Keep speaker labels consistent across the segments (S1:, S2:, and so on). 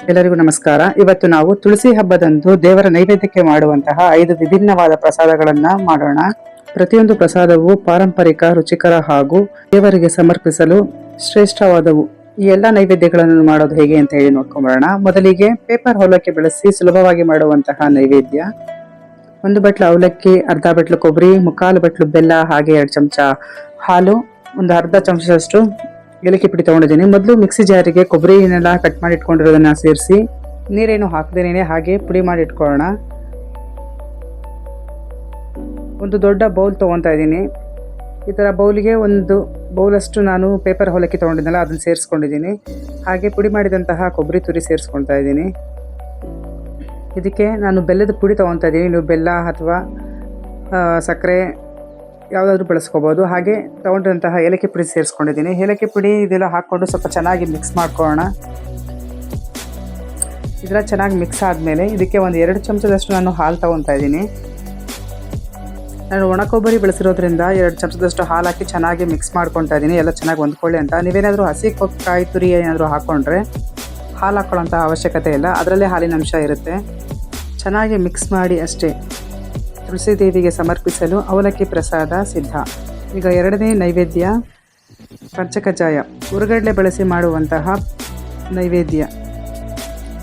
S1: ಎಲ್ಲರಿಗೂ ನಮಸ್ಕಾರ. ಇವತ್ತು ನಾವು ತುಳಸಿ ಹಬ್ಬದಂದು ದೇವರ ನೈವೇದ್ಯಕ್ಕೆ ಮಾಡುವಂತಹ ಐದು ವಿಭಿನ್ನವಾದ ಪ್ರಸಾದಗಳನ್ನ ಮಾಡೋಣ. ಪ್ರತಿಯೊಂದು ಪ್ರಸಾದವು ಪಾರಂಪರಿಕ, ರುಚಿಕರ ಹಾಗೂ ದೇವರಿಗೆ ಸಮರ್ಪಿಸಲು ಶ್ರೇಷ್ಠವಾದವು. ಈ ಎಲ್ಲ ನೈವೇದ್ಯಗಳನ್ನು ಮಾಡೋದು ಹೇಗೆ ಅಂತ ಹೇಳಿ ನೋಡ್ಕೊಂಬರೋಣ. ಮೊದಲಿಗೆ ಪೇಪರ್ ಹೊಲಕ್ಕೆ ಬೆಳೆಸಿ ಸುಲಭವಾಗಿ ಮಾಡುವಂತಹ ನೈವೇದ್ಯ. ಒಂದು ಬಟ್ಲು ಅವಲಕ್ಕಿ, ಅರ್ಧ ಬಟ್ಲು ಕೊಬ್ಬರಿ, ಮುಕ್ಕಾಲು ಬಟ್ಲು ಬೆಲ್ಲ, ಹಾಗೆ ಎರಡು ಚಮಚ ಹಾಲು, ಒಂದು ಅರ್ಧ ಚಮಚದಷ್ಟು ಏಲಕ್ಕಿ ಪುಡಿ ತೊಗೊಂಡಿದ್ದೀನಿ. ಮೊದಲು ಮಿಕ್ಸಿ ಜಾರಿಗೆ ಕೊಬ್ಬರಿನೆಲ್ಲ ಕಟ್ ಮಾಡಿ ಇಟ್ಕೊಂಡಿರೋದನ್ನು ಸೇರಿಸಿ, ನೀರೇನು ಹಾಕದೇನೆ ಹಾಗೆ ಪುಡಿ ಮಾಡಿ ಇಟ್ಕೊಳ್ಳೋಣ. ಒಂದು ದೊಡ್ಡ ಬೌಲ್ ತೊಗೊತಾ ಇದ್ದೀನಿ. ಈ ಥರ ಬೌಲಿಗೆ ಒಂದು ಬೌಲಷ್ಟು ನಾನು ಪೇಪರ್ ಹೊಲಕ್ಕೆ ತೊಗೊಂಡಿದ್ದೆನಲ್ಲ, ಅದನ್ನು ಸೇರಿಸ್ಕೊಂಡಿದ್ದೀನಿ. ಹಾಗೆ ಪುಡಿ ಮಾಡಿದಂತಹ ಕೊಬ್ಬರಿ ತುರಿ ಸೇರಿಸ್ಕೊಳ್ತಾ ಇದ್ದೀನಿ. ಇದಕ್ಕೆ ನಾನು ಬೆಲ್ಲದ ಪುಡಿ ತೊಗೊತಾ ಇದ್ದೀನಿ. ನೀವು ಬೆಲ್ಲ ಅಥವಾ ಸಕ್ಕರೆ ಯಾವುದಾದ್ರೂ ಬಳಸ್ಕೋಬೋದು. ಹಾಗೆ ತೊಗೊಂಡಿರುವಂತಹ ಏಲಕ್ಕಿ ಪುಡಿ ಸೇರಿಸ್ಕೊಂಡಿದ್ದೀನಿ. ಏಲಕ್ಕಿ ಪುಡಿ ಇದೆಲ್ಲ ಹಾಕ್ಕೊಂಡು ಸ್ವಲ್ಪ ಚೆನ್ನಾಗಿ ಮಿಕ್ಸ್ ಮಾಡ್ಕೊಳ್ಳೋಣ. ಇದೆಲ್ಲ ಚೆನ್ನಾಗಿ ಮಿಕ್ಸ್ ಆದಮೇಲೆ ಇದಕ್ಕೆ ಒಂದು ಎರಡು ಚಮಚದಷ್ಟು ನಾನು ಹಾಲು ತೊಗೊತಾ ಇದ್ದೀನಿ. ನಾನು ಒಣ ಕೊಬ್ಬರಿ ಬಳಸಿರೋದ್ರಿಂದ ಎರಡು ಚಮಚದಷ್ಟು ಹಾಲು ಹಾಕಿ ಚೆನ್ನಾಗಿ ಮಿಕ್ಸ್ ಮಾಡ್ಕೊತಾ ಇದ್ದೀನಿ. ಎಲ್ಲ ಚೆನ್ನಾಗಿ ಹೊಂದ್ಕೊಳ್ಳಿ ಅಂತ. ನೀವೇನಾದರೂ ಹಸಿ ಕಾಯಿ ತುರಿ ಏನಾದರೂ ಹಾಕ್ಕೊಂಡ್ರೆ ಹಾಲು ಹಾಕ್ಕೊಳ್ಳೋಂಥ ಅವಶ್ಯಕತೆ ಇಲ್ಲ. ಅದರಲ್ಲೇ ಹಾಲಿನ ಅಂಶ ಇರುತ್ತೆ. ಚೆನ್ನಾಗಿ ಮಿಕ್ಸ್ ಮಾಡಿ ಅಷ್ಟೇ. ತುಳಸಿ ದೇವಿಗೆ ಸಮರ್ಪಿಸಲು ಅವಲಕ್ಕಿ ಪ್ರಸಾದ ಸಿದ್ಧ. ಈಗ ಎರಡನೇ ನೈವೇದ್ಯ ಪಂಚಕಜ್ಜಾಯ ಉರುಗಡ್ಲೆ ಬಳಸಿ ಮಾಡುವಂತಹ ನೈವೇದ್ಯ.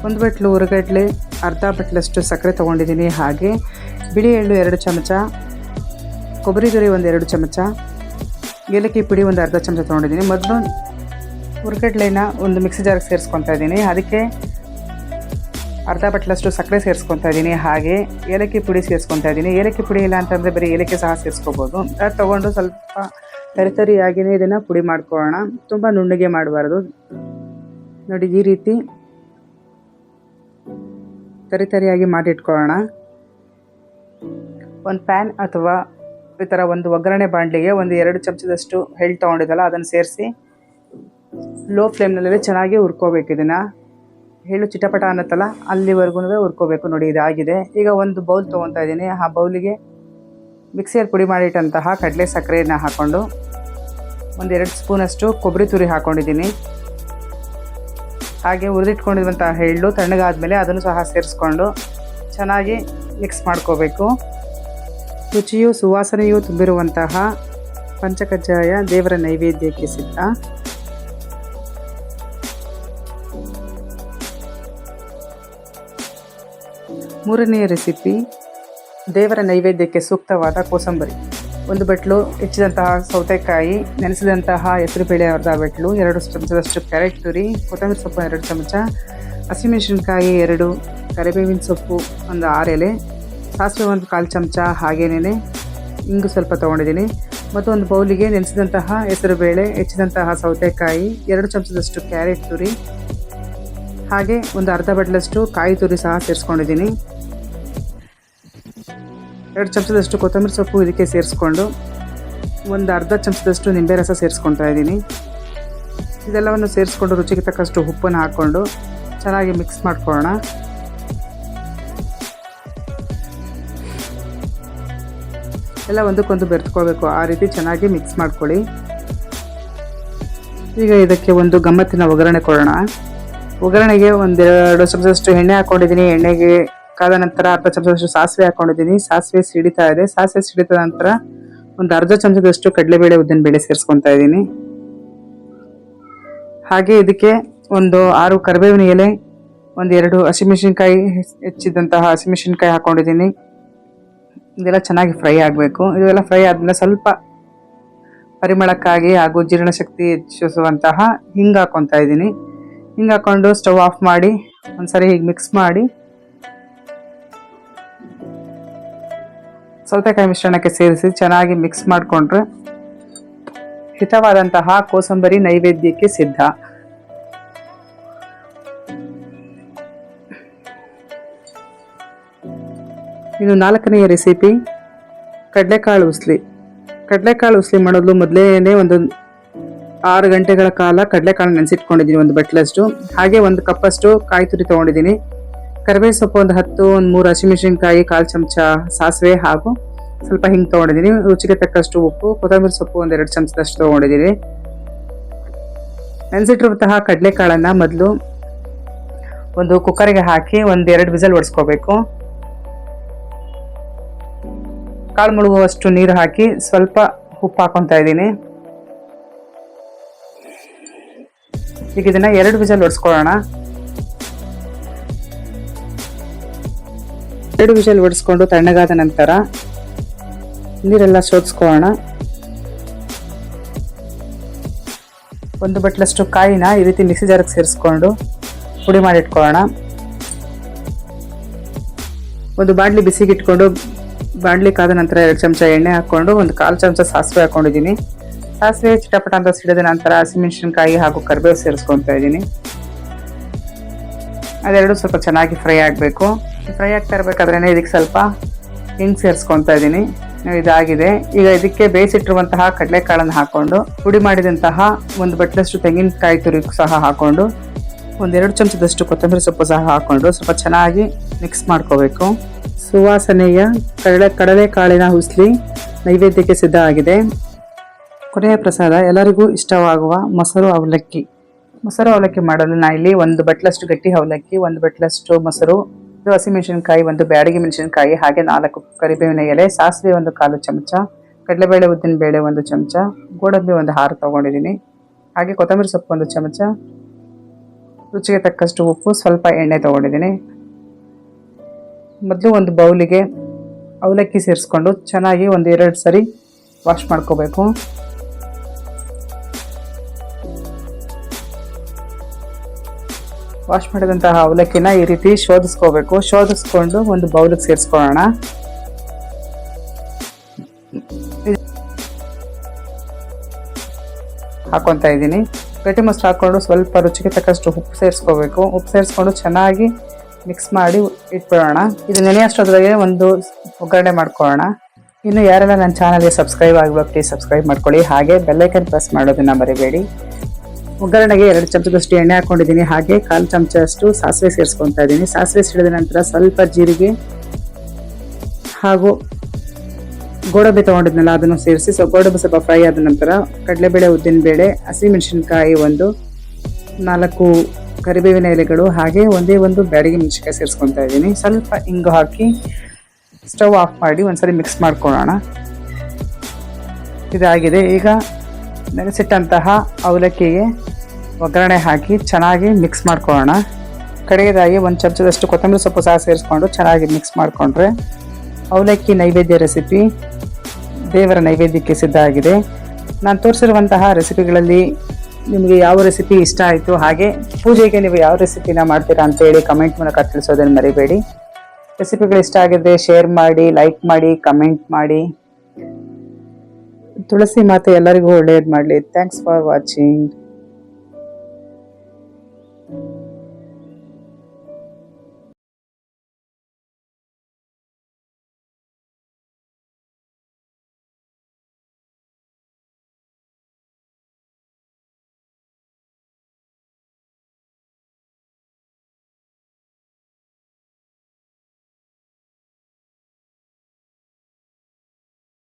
S1: ಒಂದು ಬಟ್ಲು ಉರುಗಡ್ಲೆ, ಅರ್ಧ ಬಟ್ಲಷ್ಟು ಸಕ್ಕರೆ ತೊಗೊಂಡಿದ್ದೀನಿ. ಹಾಗೆ ಬಿಳಿ ಎಳ್ಳು ಎರಡು ಚಮಚ, ಕೊಬ್ಬರಿ ತುರಿ ಒಂದು ಎರಡು ಚಮಚ, ಏಲಕ್ಕಿ ಪುಡಿ ಒಂದು ಅರ್ಧ ಚಮಚ ತೊಗೊಂಡಿದ್ದೀನಿ. ಮೊದಲು ಉರುಗಡ್ಲೆನ ಒಂದು ಮಿಕ್ಸಿ ಜಾರ್ಗೆ ಸೇರಿಸ್ಕೊತಾ ಇದ್ದೀನಿ. ಅದಕ್ಕೆ ಅರ್ಧ ಬಟ್ಲಷ್ಟು ಸಕ್ಕರೆ ಸೇರಿಸ್ಕೊತಾ ಇದ್ದೀನಿ, ಹಾಗೆ ಏಲಕ್ಕಿ ಪುಡಿ ಸೇರಿಸ್ಕೊತಾ ಇದ್ದೀನಿ. ಏಲಕ್ಕಿ ಪುಡಿ ಇಲ್ಲ ಅಂತಂದರೆ ಬರೀ ಏಲಕ್ಕಿ ಸಹ ಸೇರಿಸ್ಕೋಬೋದು. ಅದು ತೊಗೊಂಡು ಸ್ವಲ್ಪ ತರಿತರಿಯಾಗಿಯೇ ಇದನ್ನು ಪುಡಿ ಮಾಡ್ಕೊಳ್ಳೋಣ. ತುಂಬ ನುಣ್ಣಗೆ ಮಾಡಬಾರ್ದು. ನೋಡಿ, ಈ ರೀತಿ ತರಿತರಿಯಾಗಿ ಮಾಡಿಟ್ಕೊಳ್ಳೋಣ. ಒಂದು ಪ್ಯಾನ್ ಅಥವಾ ಈ ಥರ ಒಂದು ಒಗ್ಗರಣೆ ಬಾಣಲಿಗೆ ಒಂದು ಎರಡು ಚಮಚದಷ್ಟು ಎಳ್ಳು ತೊಗೊಂಡಿದ್ದಲ್ಲ, ಅದನ್ನು ಸೇರಿಸಿ ಲೋ ಫ್ಲೇಮ್ನಲ್ಲೇ ಚೆನ್ನಾಗಿ ಹುರ್ಕೋಬೇಕು ಇದನ್ನು. ಎಳ್ಳು ಚಿಟಪಟ ಅನ್ನತ್ತಲ್ಲ ಅಲ್ಲಿವರೆಗೂ ಹುರ್ಕೋಬೇಕು ನೋಡಿ, ಇದಾಗಿದೆ. ಈಗ ಒಂದು ಬೌಲ್ ತೊಗೊತಾ ಇದ್ದೀನಿ. ಆ ಬೌಲಿಗೆ ಮಿಕ್ಸಿಯಲ್ಲಿ ಪುಡಿ ಮಾಡಿಟ್ಟಂತಹ ಕಡಲೆ ಸಕ್ಕರೆಯನ್ನು ಹಾಕ್ಕೊಂಡು ಒಂದೆರಡು ಸ್ಪೂನಷ್ಟು ಕೊಬ್ಬರಿ ತುರಿ ಹಾಕ್ಕೊಂಡಿದ್ದೀನಿ ಹಾಗೆ ಹುರಿದಿಟ್ಕೊಂಡಿರುವಂತಹ ಎಳ್ಳು ತಣ್ಣಗಾದಮೇಲೆ ಅದನ್ನು ಸಹ ಸೇರಿಸ್ಕೊಂಡು ಚೆನ್ನಾಗಿ ಮಿಕ್ಸ್ ಮಾಡ್ಕೋಬೇಕು. ರುಚಿಯು ಸುವಾಸನೆಯೂ ತುಂಬಿರುವಂತಹ ಪಂಚಕಜ್ಜಾಯ ದೇವರ ನೈವೇದ್ಯಕ್ಕೆ ಸಿದ್ಧ. ಮೂರನೆಯ ರೆಸಿಪಿ ದೇವರ ನೈವೇದ್ಯಕ್ಕೆ ಸೂಕ್ತವಾದ ಕೋಸಂಬರಿ. ಒಂದು ಬಟ್ಲು ಹೆಚ್ಚಿದಂತಹ ಸೌತೆಕಾಯಿ, ನೆನೆಸಿದಂತಹ ಹೆಸರುಬೇಳೆ ಅರ್ಧ ಬಟ್ಲು, ಎರಡು ಚಮಚದಷ್ಟು ಕ್ಯಾರೆಟ್ ತುರಿ, ಕೊತ್ತಂಬರಿ ಸೊಪ್ಪು ಎರಡು ಚಮಚ, ಹಸಿಮೆಣಸಿನ್ಕಾಯಿ ಎರಡು, ಕರಿಬೇವಿನ ಸೊಪ್ಪು ಒಂದು ಆರು ಎಲೆ, ಸಾಸಿವೆ ಒಂದು ಕಾಲು ಚಮಚ ಹಾಗೇನೇ ಇಂಗು ಸ್ವಲ್ಪ ತೊಗೊಂಡಿದ್ದೀನಿ. ಮತ್ತು ಒಂದು ಬೌಲಿಗೆ ನೆನೆಸಿದಂತಹ ಹೆಸರುಬೇಳೆ ಹೆಚ್ಚಿದಂತಹ ಸೌತೆಕಾಯಿ, ಎರಡು ಚಮಚದಷ್ಟು ಕ್ಯಾರೆಟ್ ತುರಿ, ಹಾಗೆ ಒಂದು ಅರ್ಧ ಬಟ್ಲಷ್ಟು ಕಾಯಿ ತುರಿ ಸಹ ಸೇರಿಸ್ಕೊಂಡಿದ್ದೀನಿ. ಎರಡು ಚಮಚದಷ್ಟು ಕೊತ್ತಂಬರಿ ಸೊಪ್ಪು ಇದಕ್ಕೆ ಸೇರಿಸ್ಕೊಂಡು, ಒಂದು ಅರ್ಧ ಚಮಚದಷ್ಟು ನಿಂಬೆ ರಸ ಸೇರಿಸ್ಕೊತಾ ಇದ್ದೀನಿ. ಇದೆಲ್ಲವನ್ನು ಸೇರಿಸ್ಕೊಂಡು ರುಚಿಗೆ ತಕ್ಕಷ್ಟು ಉಪ್ಪನ್ನು ಹಾಕ್ಕೊಂಡು ಚೆನ್ನಾಗಿ ಮಿಕ್ಸ್ ಮಾಡ್ಕೊಳ್ಳೋಣ. ಎಲ್ಲ ಒಂದಕ್ಕೊಂದು ಬೆರೆತ್ಕೊಳ್ಬೇಕು. ಆ ರೀತಿ ಚೆನ್ನಾಗಿ ಮಿಕ್ಸ್ ಮಾಡ್ಕೊಳ್ಳಿ. ಈಗ ಇದಕ್ಕೆ ಒಂದು ಗಮ್ಮತ್ತಿನ ಒಗ್ಗರಣೆ ಕೊಡೋಣ. ಒಗ್ಗರಣೆಗೆ ಒಂದೆರಡು ಚಮಚದಷ್ಟು ಎಣ್ಣೆ ಹಾಕೊಂಡಿದ್ದೀನಿ. ಎಣ್ಣೆಗೆ ಕಾದ ನಂತರ ಅರ್ಧ ಚಮಚದಷ್ಟು ಸಾಸಿವೆ ಹಾಕೊಂಡಿದ್ದೀನಿ. ಸಾಸಿವೆ ಸಿಡಿತಾ ಇದೆ. ಸಾಸಿವೆ ಸಿಡಿದ ನಂತರ ಒಂದು ಅರ್ಧ ಚಮಚದಷ್ಟು ಕಡಲೆಬೇಳೆ ಉದ್ದಿನ ಬೇಳೆ ಸೇರಿಸ್ಕೊತಾ ಇದ್ದೀನಿ. ಹಾಗೆ ಇದಕ್ಕೆ ಒಂದು ಆರು ಕರಿಬೇವಿನ ಎಲೆ ಒಂದೆರಡು ಹಸಿಮೆಣಸಿನ್ಕಾಯಿ ಹೆಚ್ಚಿದಂತಹ ಹಸಿಮೆಣಸಿನ್ಕಾಯಿ ಹಾಕೊಂಡಿದ್ದೀನಿ. ಇದೆಲ್ಲ ಚೆನ್ನಾಗಿ ಫ್ರೈ ಆಗಬೇಕು. ಇದೆಲ್ಲ ಫ್ರೈ ಆದಮೇಲೆ ಸ್ವಲ್ಪ ಪರಿಮಳಕ್ಕಾಗಿ ಹಾಗೂ ಜೀರ್ಣಶಕ್ತಿ ಹೆಚ್ಚಿಸುವಂತಹ ಹಿಂಗೆ ಹಾಕ್ಕೊತಾ ಇದ್ದೀನಿ. ಹಿಂಗೆ ಹಾಕ್ಕೊಂಡು ಸ್ಟವ್ ಆಫ್ ಮಾಡಿ ಒಂದು ಸರಿ ಹೀಗೆ ಮಿಕ್ಸ್ ಮಾಡಿ ಸೌತೆಕಾಯಿ ಮಿಶ್ರಣಕ್ಕೆ ಸೇರಿಸಿ ಚೆನ್ನಾಗಿ ಮಿಕ್ಸ್ ಮಾಡಿಕೊಂಡ್ರೆ ಹಿತವಾದಂತಹ ಕೋಸಂಬರಿ ನೈವೇದ್ಯಕ್ಕೆ ಸಿದ್ಧ. ಇದು ನಾಲ್ಕನೆಯ ರೆಸಿಪಿ ಕಡಲೆಕಾಳು ಉಸ್ಲಿ. ಕಡಲೆಕಾಳು ಉಸ್ಲಿ ಮಾಡಲು ಮೊದಲೇನೆ ಒಂದು ಆರು ಗಂಟೆಗಳ ಕಾಲ ಕಡಲೆಕಾಳು ನೆನೆಸಿಟ್ಕೊಂಡಿದ್ದೀನಿ ಒಂದು ಬಟ್ಲಷ್ಟು. ಹಾಗೆ ಒಂದು ಕಪ್ಪಷ್ಟು ಕಾಯಿ ತುರಿ ತೊಗೊಂಡಿದ್ದೀನಿ. ಕರಿಬೇವು ಸೊಪ್ಪು ಒಂದು ಹತ್ತು, ಒಂದು ಮೂರು ಹಸಿಮೆಣಸಿನ್ಕಾಯಿ, ಕಾಲು ಚಮಚ ಸಾಸಿವೆ ಹಾಗೂ ಸ್ವಲ್ಪ ಹಿಂಗೆ ತೊಗೊಂಡಿದ್ದೀನಿ. ರುಚಿಗೆ ತಕ್ಕಷ್ಟು ಉಪ್ಪು, ಕೊತ್ತಂಬರಿ ಸೊಪ್ಪು ಒಂದು ಎರಡು ಚಮಚದಷ್ಟು ತೊಗೊಂಡಿದ್ದೀನಿ. ನೆನೆಸಿಟ್ಟಿರುವಂತಹ ಕಡಲೆಕಾಳನ್ನು ಮೊದಲು ಒಂದು ಕುಕ್ಕರಿಗೆ ಹಾಕಿ ಒಂದು ಎರಡು ವಿಸಲ್ ಒಡಿಸ್ಕೋಬೇಕು. ಕಾಳು ಮುಳುಗುವಷ್ಟು ನೀರು ಹಾಕಿ ಸ್ವಲ್ಪ ಉಪ್ಪು ಹಾಕೊತಾ ಇದ್ದೀನಿ. ಈಗ ಇದನ್ನು ಎರಡು ವಿಸಲ್ ಒಡಿಸ್ಕೊಳ್ಳೋಣ. ಎರಡು ವಿಷಲ್ ಒಡಿಸ್ಕೊಂಡು ತಣ್ಣಗಾದ ನಂತರ ನೀರೆಲ್ಲ ಸೋದಿಸ್ಕೊಳ್ಳೋಣ ಒಂದು ಬಟ್ಲಷ್ಟು ಕಾಯಿನ ಈ ರೀತಿ ಮಿಕ್ಸಿ ಜಾರಿಗೆ ಸೇರಿಸ್ಕೊಂಡು ಪುಡಿ ಮಾಡಿಟ್ಕೊಳ್ಳೋಣ. ಒಂದು ಬಾಣಲಿ ಬಿಸಿಗೆ ಇಟ್ಕೊಂಡು ಬಾಣಲಿ ಕಾದ ನಂತರ ಎರಡು ಚಮಚ ಎಣ್ಣೆ ಹಾಕ್ಕೊಂಡು ಒಂದು ಕಾಲು ಚಮಚ ಸಾಸಿವೆ ಹಾಕೊಂಡಿದ್ದೀನಿ. ಸಾಸಿವೆ ಚಿಟಪಟ ಅಂತ ಸಿಡಿದ ನಂತರ ಹಸಿಮೆಣಸಿನ್ಕಾಯಿ ಹಾಗೂ ಕರಿಬೇವು ಸೇರಿಸ್ಕೊತಾ ಇದ್ದೀನಿ. ಅದೆರಡು ಸ್ವಲ್ಪ ಚೆನ್ನಾಗಿ ಫ್ರೈ ಆಗಬೇಕು. ಫ್ರೈ ಆಗ್ತಾ ಇದಕ್ಕೆ ಸ್ವಲ್ಪ ಹಿಂಗೆ ಸೇರಿಸ್ಕೊತಾ ಇದ್ದೀನಿ. ಇದಾಗಿದೆ. ಈಗ ಇದಕ್ಕೆ ಬೇಯಿಸಿಟ್ಟಿರುವಂತಹ ಕಡಲೆಕಾಳನ್ನು ಹಾಕೊಂಡು ಪುಡಿ ಮಾಡಿದಂತಹ ಒಂದು ಬಟ್ಲಷ್ಟು ತೆಂಗಿನಕಾಯಿ ತುರಿ ಸಹ ಹಾಕೊಂಡು ಒಂದೆರಡು ಚಮಚದಷ್ಟು ಕೊತ್ತಂಬರಿ ಸೊಪ್ಪು ಸಹ ಹಾಕೊಂಡು ಸ್ವಲ್ಪ ಚೆನ್ನಾಗಿ ಮಿಕ್ಸ್ ಮಾಡ್ಕೋಬೇಕು. ಸುವಾಸನೆಯ ಕಡಲೆ ಕಡಲೆಕಾಳಿನ ಹುಸ್ಲಿ ನೈವೇದ್ಯಕ್ಕೆ ಸಿದ್ಧ ಆಗಿದೆ. ಕೊನೆಯ ಪ್ರಸಾದ, ಎಲ್ಲರಿಗೂ ಇಷ್ಟವಾಗುವ ಮೊಸರು ಅವಲಕ್ಕಿ. ಮೊಸರು ಅವಲಕ್ಕಿ ಮಾಡಲು ನಾ ಇಲ್ಲಿ ಒಂದು ಬಟ್ಲಷ್ಟು ಗಟ್ಟಿ ಅವಲಕ್ಕಿ, ಒಂದು ಬಟ್ಲಷ್ಟು ಮೊಸರು ಇದು ಹಸಿಮೆಣಸಿನಕಾಯಿ ಒಂದು ಬ್ಯಾಡಗಿ ಮೆಣಸಿನಕಾಯಿ, ಹಾಗೆ ನಾಲ್ಕು ಕರಿಬೇವಿನ ಎಲೆ, ಸಾಸಿವೆ ಒಂದು ಕಾಲು ಚಮಚ, ಕಡಲೆಬೇಳೆ ಉದ್ದಿನ ಬೇಳೆ ಒಂದು ಚಮಚ, ಗೋಡಂಬಿ ಒಂದು ಹಾರು ತಗೊಂಡಿದ್ದೀನಿ. ಹಾಗೆ ಕೊತ್ತಂಬರಿ ಸೊಪ್ಪು ಒಂದು ಚಮಚ, ರುಚಿಗೆ ತಕ್ಕಷ್ಟು ಉಪ್ಪು, ಸ್ವಲ್ಪ ಎಣ್ಣೆ ತಗೊಂಡಿದ್ದೀನಿ. ಮೊದಲು ಒಂದು ಬೌಲಿಗೆ ಅವಲಕ್ಕಿ ಸೇರಿಸ್ಕೊಂಡು ಚೆನ್ನಾಗಿ ಒಂದು ಎರಡು ಸರಿ ವಾಶ್ ಮಾಡ್ಕೋಬೇಕು. ವಾಶ್ ಮಾಡಿದಂತಹ ಅವಲಕ್ಕಿನ ಈ ರೀತಿ ಶೋಧಿಸ್ಕೋಬೇಕು. ಶೋಧಿಸ್ಕೊಂಡು ಒಂದು ಬೌಲಿಗೆ ಸೇರಿಸ್ಕೊಳ್ಳೋಣ. ಹಾಕೊತಾ ಇದ್ದೀನಿ. ಗಟ್ಟಿ ಮೊಸರು ಹಾಕ್ಕೊಂಡು ಸ್ವಲ್ಪ ರುಚಿಗೆ ತಕ್ಕಷ್ಟು ಉಪ್ಪು ಸೇರಿಸ್ಕೋಬೇಕು. ಉಪ್ಪು ಸೇರಿಸ್ಕೊಂಡು ಚೆನ್ನಾಗಿ ಮಿಕ್ಸ್ ಮಾಡಿ ಇಟ್ಬಿಡೋಣ. ಇದು ನೆನೆಯಷ್ಟೊದ್ರಾಗೆ ಒಂದು ಒಗ್ಗರಣೆ ಮಾಡ್ಕೊಳ್ಳೋಣ. ಇನ್ನು ಯಾರೆಲ್ಲ ನನ್ನ ಚಾನಲ್ಗೆ ಸಬ್ಸ್ಕ್ರೈಬ್ ಆಗಿರೋ ಪ್ಲೀಸ್ ಸಬ್ಸ್ಕ್ರೈಬ್ ಮಾಡ್ಕೊಳ್ಳಿ. ಹಾಗೆ ಬೆಲ್ಲೈಕನ್ ಪ್ರೆಸ್ ಮಾಡೋದನ್ನು ಮರಿಬೇಡಿ. ಒಗ್ಗರಣೆಗೆ ಎರಡು ಚಮಚದಷ್ಟು ಎಣ್ಣೆ ಹಾಕೊಂಡಿದ್ದೀನಿ. ಹಾಗೆ ಕಾಲು ಚಮಚದಷ್ಟು ಸಾಸಿವೆ ಸೇರಿಸ್ಕೊತಾ ಇದ್ದೀನಿ. ಸಾಸಿವೆ ಸಿಡಿದ ನಂತರ ಸ್ವಲ್ಪ ಜೀರಿಗೆ ಹಾಗೂ ಗೋಡಂಬಿ ತೊಗೊಂಡಿದ್ನಲ್ಲ, ಅದನ್ನು ಸೇರಿಸಿ ಸೊ ಗೋಡಂಬಿ ಸ್ವಲ್ಪ ಫ್ರೈ ಆದ ನಂತರ ಕಡಲೆಬೇಳೆ, ಉದ್ದಿನಬೇಳೆ, ಹಸಿಮೆಣಸಿನ್ಕಾಯಿ ಒಂದು ನಾಲ್ಕು ಕರಿಬೇವಿನ ಎಲೆಗಳು, ಹಾಗೆ ಒಂದೇ ಒಂದು ಬ್ಯಾಡಿಗೆ ಮೆಣಸಿನ್ಕಾಯಿ ಸೇರಿಸ್ಕೊತಾ ಇದ್ದೀನಿ. ಸ್ವಲ್ಪ ಹಿಂಗು ಹಾಕಿ ಸ್ಟವ್ ಆಫ್ ಮಾಡಿ ಒಂದ್ಸರಿ ಮಿಕ್ಸ್ ಮಾಡ್ಕೊಳ್ಳೋಣ. ಇದಾಗಿದೆ. ಈಗ ನೆನೆಸಿಟ್ಟಂತಹ ಅವಲಕ್ಕಿಗೆ ಒಗ್ಗರಣೆ ಹಾಕಿ ಚೆನ್ನಾಗಿ ಮಿಕ್ಸ್ ಮಾಡ್ಕೊಳ್ಳೋಣ. ಕಡೆಯದಾಗಿ ಒಂದು ಚಮಚದಷ್ಟು ಕೊತ್ತಂಬರಿ ಸೊಪ್ಪು ಸಹ ಸೇರಿಸ್ಕೊಂಡು ಚೆನ್ನಾಗಿ ಮಿಕ್ಸ್ ಮಾಡಿಕೊಂಡ್ರೆ ಅವಲಕ್ಕಿ ನೈವೇದ್ಯ ರೆಸಿಪಿ ದೇವರ ನೈವೇದ್ಯಕ್ಕೆ ಸಿದ್ಧ ಆಗಿದೆ. ನಾನು ತೋರಿಸಿರುವಂತಹ ರೆಸಿಪಿಗಳಲ್ಲಿ ನಿಮಗೆ ಯಾವ ರೆಸಿಪಿ ಇಷ್ಟ ಆಯಿತು, ಹಾಗೆ ಪೂಜೆಗೆ ನೀವು ಯಾವ ರೆಸಿಪಿನ ಮಾಡ್ತೀರಾ ಅಂತ ಹೇಳಿ ಕಮೆಂಟ್ ಮೂಲಕ ತಿಳಿಸೋದನ್ನು ಮರಿಬೇಡಿ. ರೆಸಿಪಿಗಳು ಇಷ್ಟ ಆಗಿದ್ರೆ ಶೇರ್ ಮಾಡಿ ಲೈಕ್ ಮಾಡಿ ಕಮೆಂಟ್ ಮಾಡಿ. ತುಳಸಿ ಮಾತೆ ಎಲ್ಲರಿಗೂ ಒಳ್ಳೆಯದು ಮಾಡಲಿ. Thanks for watching